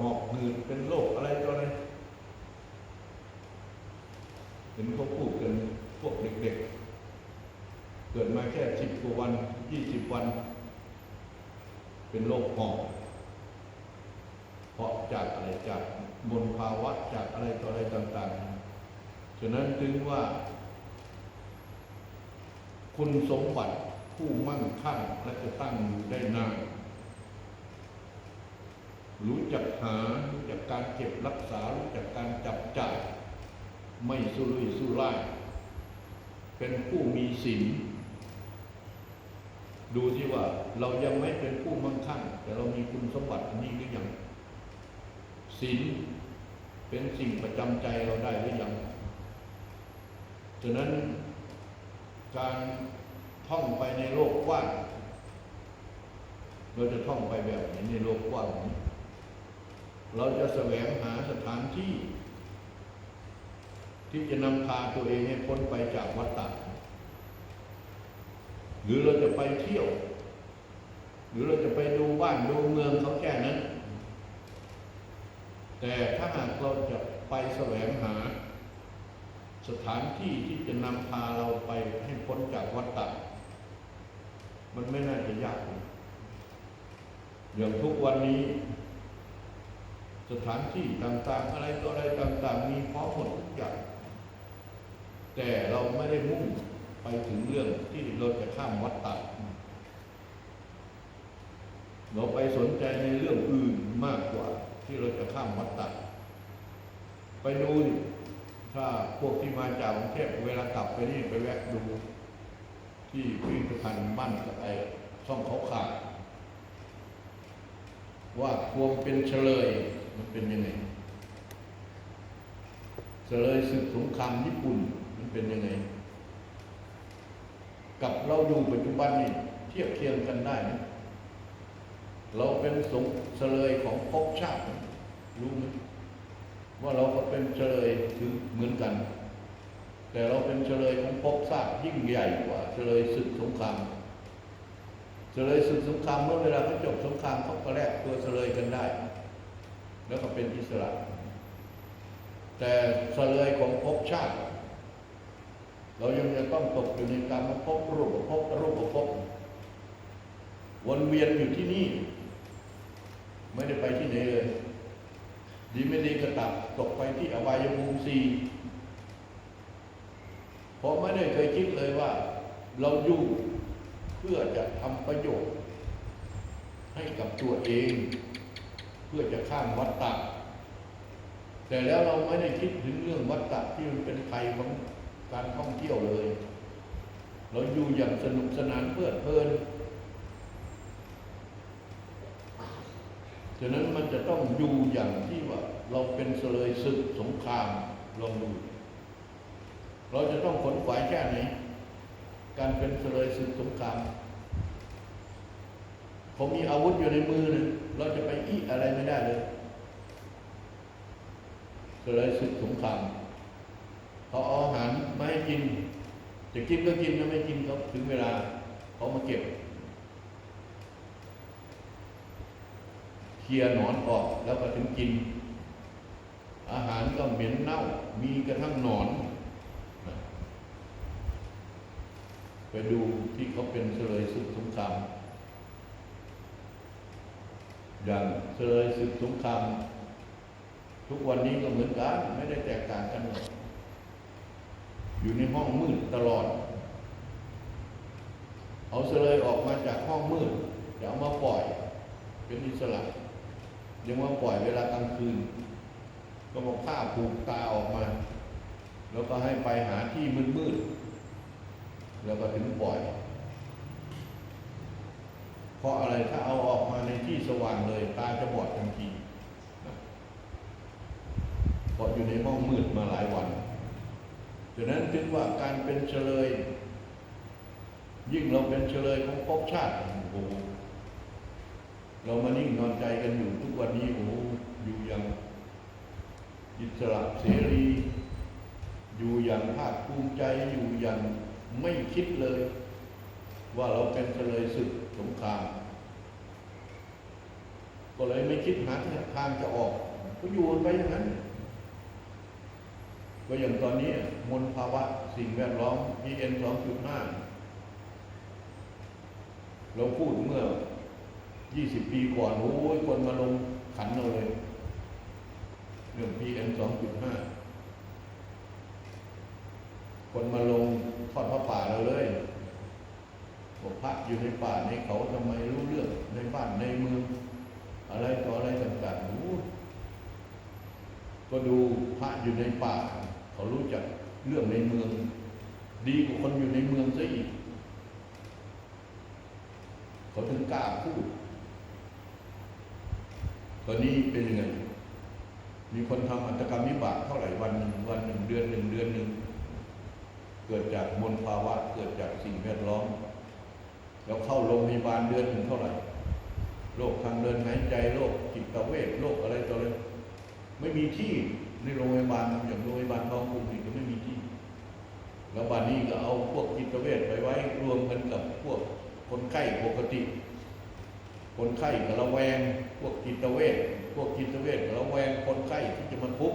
หอบหืดเป็นโรคอะไรต่ออะไรเห็นเขาพูดกันพวกเด็กๆ เกิดมาแค่สิบกว่าวันยี่สิบวัน เป็นโรคหอบเพราะจากอะไรจากมลภาวะจากอะไรต่ออะไรต่างๆ ฉะนั้นถึงว่า คุณสมบัติผู้มั่งคั่งและจะตั้งอยู่ได้นาน รู้จักหา รู้จักการเก็บรักษา รู้จักการจับจ่าย ไม่สุรุ่ยสุร่าย เป็นผู้มีศีล ดูที่ว่าเรายังไม่เป็นผู้มั่งคั่ง แต่เรามีคุณสมบัตินนี้หรือยัง ศีลเป็นสิ่งประจำใจเราได้หรือยังฉะนั้นการท่องไปในโลกกว้างเราจะท่องไปแบบนี้ในโลกกว้างนี้ เราจะแสวงหาสถานที่ ที่จะนำพาตัวเองให้พ้นไปจากวัฏฏะหรือเราจะไปเที่ยว หรือเราจะไปดูบ้านดูเมืองเขาแค่นั้น แต่ถ้าหากเราจะไปแสวงหา สถานที่ที่จะนำพาเราไปให้พ้นจากวัฏฏะมันไม่น่าจะยาก อย่างทุกวันนี้ สถานที่ต่างๆ อะไรต่ออะไรต่าง ๆ มีพร้อมหมดทุกอย่าง แต่เราไม่ได้มุ่งไปถึงเรื่องที่เราจะข้ามวัฏฏะเราไปสนใจในเรื่องอื่นมากกว่า ที่เราจะข้ามวัฏฏะไปดูดิถ้าพวกที่มาจากกรุงเทพเวลากลับไปนี่ไปแวะดู ที่พิพิธภัณฑ์บ้านกับไอ้ช่องเขาขาดว่าควมเป็นเฉลย มันเป็นยังไงเฉลยศึกสงครามญี่ปุ่นมันเป็นยังไง กับเราอยู่ปัจจุบันนี่เทียบเคียงกันได้นะเราเป็นสงเฉลยของภพชาติรู้ไหมว่าเราก็เป็นเฉลยถึงเหมือนกัน แต่เราเป็นเฉลยของภพชาติยิ่งใหญ่กว่าเฉลยศึกสงครามเฉลยศึกสงครามเมื่อเวลาเขาจบสงครามเขาก็แลกตัวเฉลยกันได้ แล้วก็เป็นอิสระ แต่เฉลยของภพชาติ เรายังจะต้องตกอยู่ในการมาพบรูปภพรูปภพวนเวียนอยู่ที่นี่ ไม่ได้ไปที่ไหนเลย ดีไม่ดีก็ตัดตกไปที่อบายภูมิสีเพราะไม่ได้เคยคิดเลยว่า เราอยู่เพื่อจะทำประโยชน์ให้กับตัวเอง เพื่อจะข้ามวัฏฏะแต่แล้วเราไม่ได้คิดถึงเรื่องวัฏฏะที่มันเป็นภัยของการท่องเที่ยวเลย เราอยู่อย่างสนุกสนานเพลิดเพลินฉะนั้นมันจะต้องอยู่อย่างที่ว่า เราเป็นเสลยศึกสงครามลองดูเราจะต้องขนขวายแค่ไหนการเป็นเสลยศึกสงคราม เขามีอาวุธอยู่ในมือนะเราจะไปอีอะไรไม่ได้เลยเสลยศึกสงครามเขาเอาอาหารมาให้กินจะกินก็กินนะไม่กินเขาถึงเวลาเขามาเก็บเคลียหนอนออกแล้วก็ถึงกิน อาหารก็เหม็นเน่า มีกระทั่งหนอน ไปดูที่เขาเป็นเฉลยศึกสงคราม อย่างเฉลยศึกสงครามทุกวันนี้ก็เหมือนกัน ไม่ได้แตกต่างกันหรอกอยู่ในห้องมืดตลอด เอาเฉลยออกมาจากห้องมืดจะเอามาปล่อย เป็นอิสระยังมาปล่อยเวลากลางคืน ก็มาผ้าผูกตาออกมา แล้วก็ให้ไปหาที่มืดๆแล้วก็ถึงปล่อย เพราะอะไรถ้าเอา ที่สว่างเลยตาจะบอดทันทีนะเพราะอยู่ในห้องมืดมาหลายวันฉะนั้นจึงว่าการเป็นเฉลย ยิ่งเราเป็นเฉลยของภพชาติโอ้โหเรามานิ่งนอนใจกันอยู่ทุกวันนี้โอ้โหอยู่อย่างอิสระเสรี อยู่อย่างภาคภูมิใจอยู่อย่างไม่คิดเลย ว่าเราเป็นเฉลยศึกสงคราม ก็เลยไม่คิดหาทางจะออก ก็อยู่ไปอย่างนั้น ก็อย่างตอนนี้มลภาวะสิ่งแวดล้อม PM 2.5 เราพูดเมื่อ 20 ปีก่อนโอ้ยคนมาลงขันเราเลยเรื่อง PM 2.5 คนมาลงทอดพระป่าเราเลยบอกพระอยู่ในป่าในเขาทำไมรู้เรื่องในบ้านในเมือง อะไรต่ออะไรต่างๆโอ้ก็ดูพระ อยู่ในป่า เขารู้จักเรื่องในเมือง ดีกว่าคนอยู่ในเมืองซะอีก เขาถึงกล้าพูดตอนนี้เป็นยังไง มีคนทำอัตกรรมวิบากเท่าไหร่วันหนึ่งวันหนึ่งเดือนหนึ่งเดือนหนึ่งเกิดจากมลภาวะ เกิดจากสิ่งแวดล้อมแล้วเข้าโรงพยาบาลเดือนหนึ่งเท่าไหร่โรคทางเดินหายใจโรคจิตเวชโรคอะไรต่ออะไรไม่มีที่ ในโรงพยาบาลอย่างโรงพยาบาลท้องกรุงนี่ก็ไม่มีที่ แล้วบานนี้ก็เอาพวกจิตเวชไปไว้รวมกันกับพวกคนไข้ปกติ คนไข้ก็ระแวง พวกจิตเวชพวกจิตเวชก็ระแวงคนไข้ที่จะมาทุบ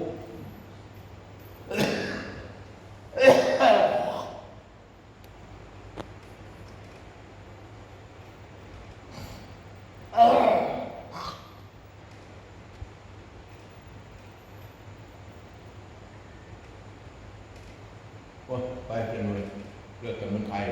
ไปจะเลยเลือกกันมันไทย